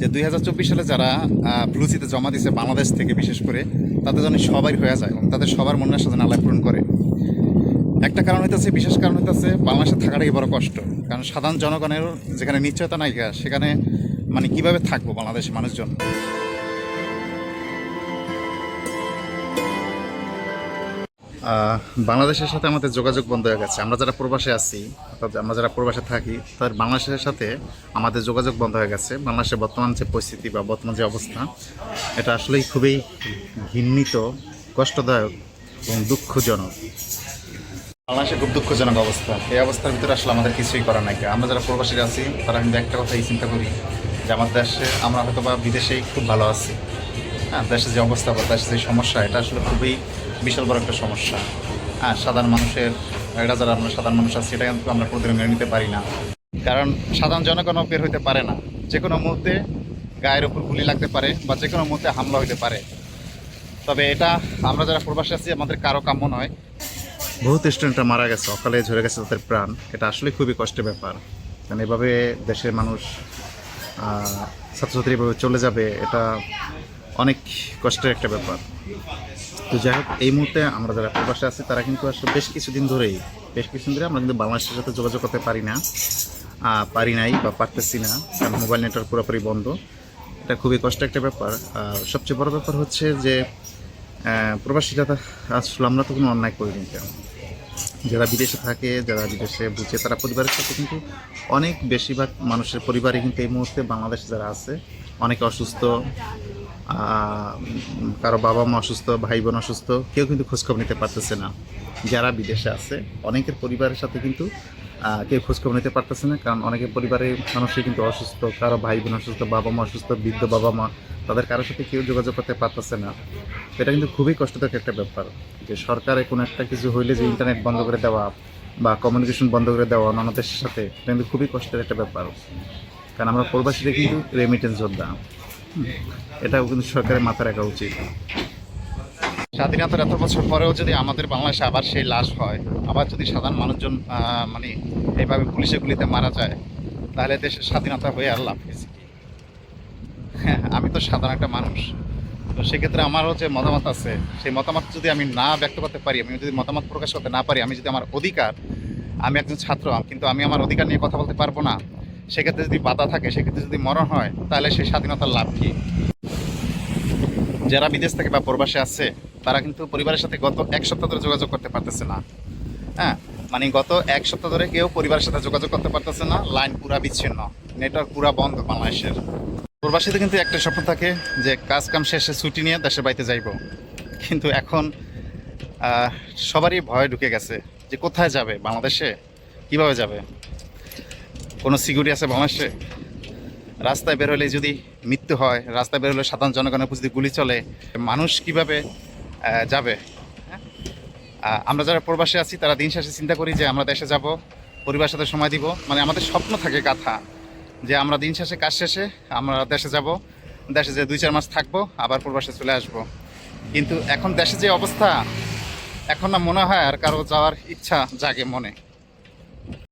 যে দুই হাজার চব্বিশ সালে যারা ব্লুচিতে জমা দিয়েছে বাংলাদেশ থেকে বিশেষ করে, তাদের জন্য সবাই হয়ে যায় এবং তাদের সবার মনের সাথে আলাপ পূরণ করে। একটা কারণ হইতেছে, বিশেষ কারণ হইতেছে, বাংলাদেশে থাকাটাই বড় কষ্ট। কারণ সাধারণ জনগণের যেখানে নিশ্চয়তা নাই, সেখানে মানে কীভাবে থাকব বাংলাদেশের মানুষজন? বাংলাদেশের সাথে আমাদের যোগাযোগ বন্ধ হয়ে গেছে। আমরা যারা প্রবাসে আছি, অর্থাৎ আমরা যারা প্রবাসে থাকি, তার বাংলাদেশের সাথে আমাদের যোগাযোগ বন্ধ হয়ে গেছে। বাংলাদেশের বর্তমান যে পরিস্থিতি বা বর্তমান যে অবস্থা, এটা আসলেই খুবই ঘৃণিত কষ্টদায়ক এবং দুঃখজনক। বাংলাদেশে খুব দুঃখজনক অবস্থা। এই অবস্থার ভিতরে আসলে আমাদের কিছুই করার নাই। আমরা যারা প্রবাসীরা আছি, তারা কিন্তু একটা কথাই চিন্তা করি যে, আমার দেশে আমরা হয়তো বা বিদেশেই খুব ভালো আছি। দেশের যে অবস্থা বা দেশের যে সমস্যা, এটা আসলে খুবই বিশাল বড় একটা সমস্যা। হ্যাঁ সাধারণ মানুষের, এটা যারা আমরা সাধারণ মানুষ আছি, এটা কিন্তু আমরা প্রতিদিন মেনে নিতে পারি না। কারণ সাধারণ জনগণও বের হইতে পারে না। যে কোনো মুহূর্তে গায়ের উপর গুলি লাগতে পারে বা যে কোনো মুহূর্তে হামলা হইতে পারে। তবে এটা আমরা যারা প্রবাসী আছি, আমাদের কারও কাম্য নয়। বহুত স্টুডেন্টরা মারা গেছে, অকালে ঝরে গেছে তাদের প্রাণ। এটা আসলে খুবই কষ্টের ব্যাপার। কারণ এভাবে দেশের মানুষ ছাত্রছাত্রী এভাবে চলে যাবে, এটা অনেক কষ্টের একটা ব্যাপার। তো যাই হোক, এই মুহূর্তে আমরা যারা প্রবাসে আছি, তারা কিন্তু আসলে বেশ কিছুদিন ধরেই, বেশ কিছুদিন ধরে আমরা কিন্তু বাংলাদেশের সাথে যোগাযোগ করতে পারি না পারি নাই বা পারতেছি না, কারণ মোবাইল নেটওয়ার্ক পুরোপুরি বন্ধ। এটা খুবই কষ্টের একটা ব্যাপার। সবচেয়ে বড় ব্যাপার হচ্ছে যে প্রবাসীরা আসলে আমরা তো কোনো অন্যায় করিনি কেন? যারা বিদেশে থাকে, যারা বিদেশে বুঝে, তারা পরিবারের সাথে কিন্তু অনেক বেশিরভাগ মানুষের পরিবারে কিন্তু এই মুহূর্তে বাংলাদেশে যারা আছে, অনেকে অসুস্থ কারও বাবা মা অসুস্থ, ভাই বোন অসুস্থ, কেউ কিন্তু খোঁজখবর নিতে পারতেছে না। যারা বিদেশে আছে, অনেকের পরিবারের সাথে কিন্তু কেউ খোঁজখবর নিতে পারতেছে না, কারণ অনেকের পরিবারের মানুষই কিন্তু অসুস্থ, কারও ভাই বোন অসুস্থ, বাবা মা অসুস্থ, বৃদ্ধ বাবা মা, তাদের কারোর সাথে কেউ যোগাযোগ করতে পারতেছে না। এটা কিন্তু খুবই কষ্টদায়ক একটা ব্যাপার, যে সরকারে কোনো একটা কিছু হইলে যে ইন্টারনেট বন্ধ করে দেওয়া বা কমিউনিকেশন বন্ধ করে দেওয়া অন্যান্য দেশের সাথে, এটা কিন্তু খুবই কষ্টের একটা ব্যাপার। কারণ আমরা প্রবাসীরা কিন্তু রেমিটেন্স যোদ্ধা। এটাও কিন্তু সরকারের মাথায় রাখা উচিত স্বাধীনতার এত বছর পরেও যদি আমাদের বাংলাদেশে আবার সেই লাশ হয়, আবার যদি সাধারণ মানুষজন মানে এইভাবে পুলিশে গুলিতে মারা যায়, তাহলে দেশের স্বাধীনতা হয়ে আর লাভ হয়েছে? হ্যাঁ আমি তো সাধারণ একটা মানুষ তো সেক্ষেত্রে আমারও যে মতামত আছে, সেই মতামত যদি আমি না ব্যক্ত করতে পারি, আমি যদি মতামত প্রকাশ করতে না পারি, আমি যদি আমার অধিকার, আমি একজন ছাত্র, কিন্তু আমি আমার অধিকার নিয়ে কথা বলতে পারব না সেক্ষেত্রে যদি বাধা থাকে, সেক্ষেত্রে যদি মরণ হয়, তাহলে সেই স্বাধীনতার লাভ কি? যারা বিদেশ থেকে বা প্রবাসে আছে, তারা কিন্তু পরিবারের সাথে গত এক সপ্তাহ ধরে যোগাযোগ করতে পারতেছে না। হ্যাঁ? মানে গত এক সপ্তাহ ধরে কেউ পরিবারের সাথে যোগাযোগ করতে পারতেছে না, লাইন পুরা বিচ্ছিন্ন। নেটওয়ার্ক পুরা বন্ধ বাংলাদেশের। প্রবাসীতে কিন্তু একটা স্বপ্ন থাকে যে কাজ কাম শেষে ছুটি নিয়ে দেশের বাড়িতে যাইব। কিন্তু এখন সবারই ভয় ঢুকে গেছে যে কোথায় যাবে? বাংলাদেশে? কীভাবে যাবে? কোনো সিকিউরিটি আছে বাংলাদেশে? রাস্তায় বের হলে যদি মৃত্যু হয়, রাস্তায় বের হলে সাধারণ জনগণের উপর গুলি চলে, মানুষ কীভাবে যাবে? আমরা যারা প্রবাসে আছি, তারা দিন শেষে চিন্তা করি যে আমরা দেশে যাব, পরিবারের সাথে সময় দিব। মানে আমাদের স্বপ্ন থাকে গাথা যে আমরা দিন শেষে, কাজ শেষে আমরা দেশে যাব, দেশে যে দুই চার মাস থাকব, আবার প্রবাসে চলে আসব। কিন্তু এখন দেশে যে অবস্থা, এখন না মনে হয় আর কারও যাওয়ার ইচ্ছা জাগে মনে।